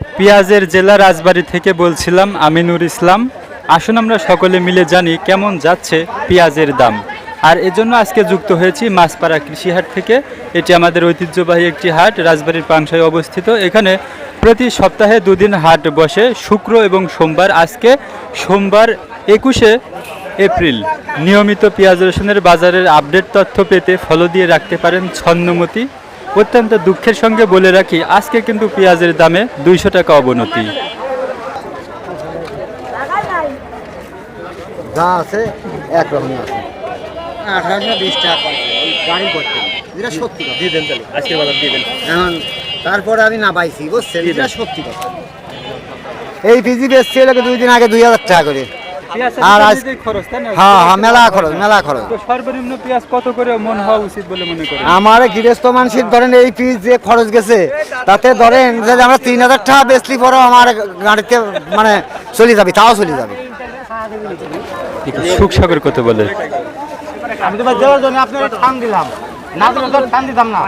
পেঁয়াজের জেলা রাজবাড়ি থেকে বলছিলাম, আমিনুর ইসলাম। আসুন আমরা সকলে মিলে জানি কেমন যাচ্ছে পেঁয়াজের দাম। আর এজন্য আজকে যুক্ত হয়েছি মাছপাড়া কৃষিহাট থেকে। এটি আমাদের ঐতিহ্যবাহী একটি হাট, রাজবাড়ির পাংশায় অবস্থিত। এখানে প্রতি সপ্তাহে দুদিন হাট বসে, শুক্র এবং সোমবার আজকে সোমবার একুশে এপ্রিল। নিয়মিত পেঁয়াজ রসুনের বাজারের আপডেট তথ্য পেতে ফলো দিয়ে রাখতে পারেন ছন্নমতি অত্যন্ত দুঃখের সঙ্গে বলে রাখি আজকে কিন্তু পেঁয়াজের দামে দুইশো টাকা অবনতি। যা আছে একরকমই আছে। আঠারোশো বিশ টাকা গাড়ি করতে যেটা সত্যি কথা। দিয়ে দেন তাহলে। আজকের বাজার দিয়ে দেন। এখন তারপরে আমি না পাইছি বুঝছেন? এটা সত্যি কথা। এই পিজি বেচছে এলাকা দুই দিন আগে দুই হাজার টাকা করে। আর আজ- হ্যাঁ হ্যাঁ মেলা খরচ মেলা খরচ। সর্বনিম্ন পেঁয়াজ কত করে মন হওয়া উচিত বলে মনে করেন? আমার গৃহস্থ মানুষের ধরেন এই পিস যে খরচ গেছে তাতে ধরেন যে আমরা তিন হাজার টাকা বেচলি পরেও আমার গাড়িতে মানে চলে যাবে তাও চলে যাবে। সুখসাগর কত বলে আমি তো দেওয়ার জন্য আপনার ঠান দিলাম। না দিলে তো ঠান দিতাম না।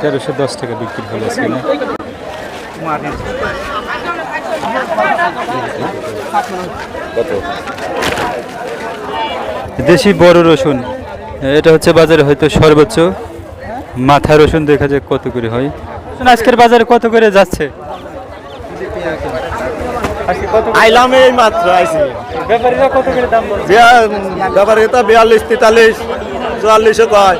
তেরোশো দশ টাকা বিক্রি হলো আজকে, না? দেশি বড় রসুন, এটা হচ্ছে বাজারে হয়তো সর্বোচ্চ। মাথা রসুন দেখা যায় কত করে হয়। আজকের বাজারে কত করে যাচ্ছে? আইলাম এই মাত্র আইসি ব্যাপারীরা কত করে দাম বলছে? তো বিয়াল্লিশ তেতাল্লিশ চুয়াল্লিশে কয়।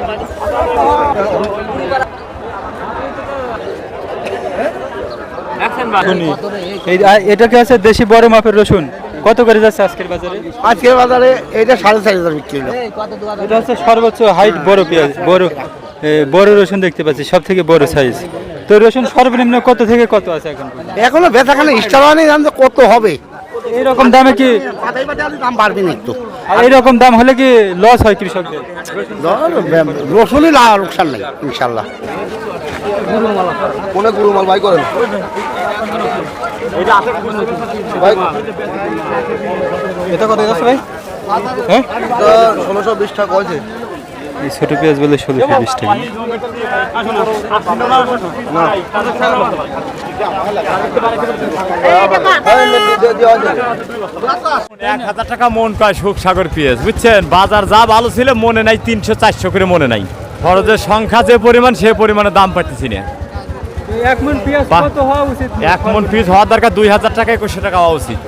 এটা কি আছে দেশি বড় মাপের রসুন? কত করে যাচ্ছে আজকের বাজারে? আজকের বাজারে এটা সাড়ে চার হাজার বিক্রি হলো। এটা হচ্ছে সর্বোচ্চ হাইট বড় পেঁয়াজ বড় বড় রসুন দেখতে পাচ্ছি সব থেকে বড় সাইজ তো রসুন সর্বনিম্ন কত থেকে কত আছে এখন? এখনও বেচাখানে স্টার নেই জানতে কত হবে? এইরকম দামে কি দাম বাড়বে না একটু। এইরকম দাম হলে কি লস হয় কৃষকদের? রসুনই লাভ লোকসান নেই ইনশাল্লাহ। কোনে গুরুমাল ভাই করেন? এটা কত ভাই? হ্যাঁ? ষোলোশো বিশ টাকা কয়েছে এই ছোট পেঁয়াজ বলে বিশ টাকা। এক হাজার টাকা মন পায় সুখ সাগর পেঁয়াজ বুঝছেন? বাজার যা ভালো ছিল মনে নাই তিনশো চারশো করে মনে নাই। খরচের সংখ্যা যে পরিমাণ সে পরিমাণে দাম পাইতেছি না। এক মন পেঁয়াজ হওয়া উচিত? এক মন পিস হওয়ার দরকার দুই হাজার টাকা একুশশো টাকা হওয়া উচিত।